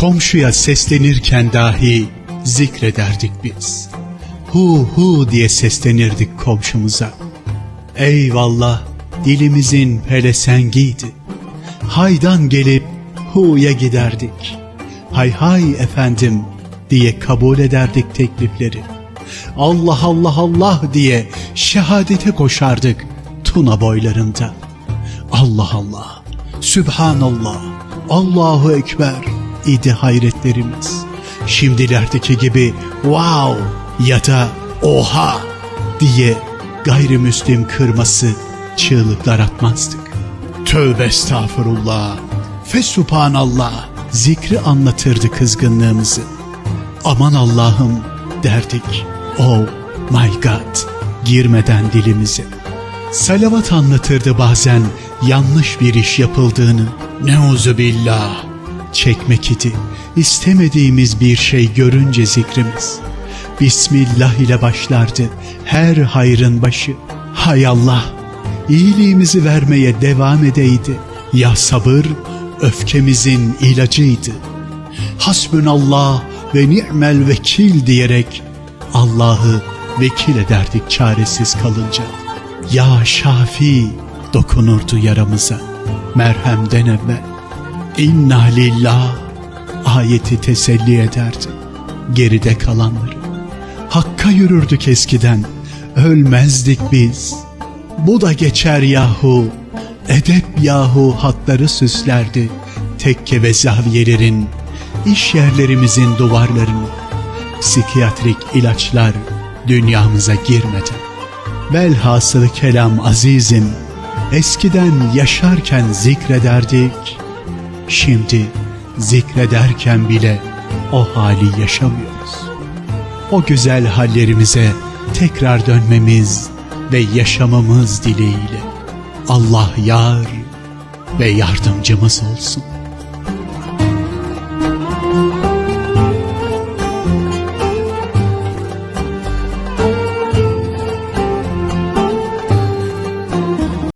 Komşuya seslenirken dahi zikrederdik biz. Hu hu diye seslenirdik komşumuza. Eyvallah dilimizin pelesengiydi. Haydan gelip hu'ya giderdik. Hay hay efendim diye kabul ederdik teklifleri. Allah Allah Allah diye şehadete koşardık Tuna boylarında. Allah Allah, Sübhanallah, Allahu Ekber idi hayretlerimiz. Şimdilerdeki gibi wow ya da oha diye gayrimüslim kırması çığlıklar atmazdık. Tövbe estağfurullah, fesubhanallah zikri anlatırdı kızgınlığımızı. Aman Allah'ım derdik. Oh my God girmeden dilimize. Salavat anlatırdı bazen yanlış bir iş yapıldığını. Neuzu billah çekmek idi. İstemediğimiz bir şey görünce zikrimiz. Bismillah ile başlardı her hayrın başı. Hay Allah iyiliğimizi vermeye devam edeydi. Ya sabır öfkemizin ilacıydı. Hasbünallah ve ni'mel vekil diyerek Allah'ı vekil ederdik çaresiz kalınca. Ya Şafi dokunurdu yaramıza merhemden evvel. İnna lillah ayeti teselli ederdi geride kalanları. Hakka yürürdük eskiden ölmezdik biz. Bu da geçer yahu edep yahu hatları süslerdi tekke ve zaviyelerin iş yerlerimizin duvarlarını psikiyatrik ilaçlar dünyamıza girmeden. Velhasılı kelam azizim, eskiden yaşarken zikrederdik, şimdi zikrederken bile o hali yaşamıyoruz. O güzel hallerimize tekrar dönmemiz ve yaşamamız dileğiyle Allah yar ve yardımcımız olsun.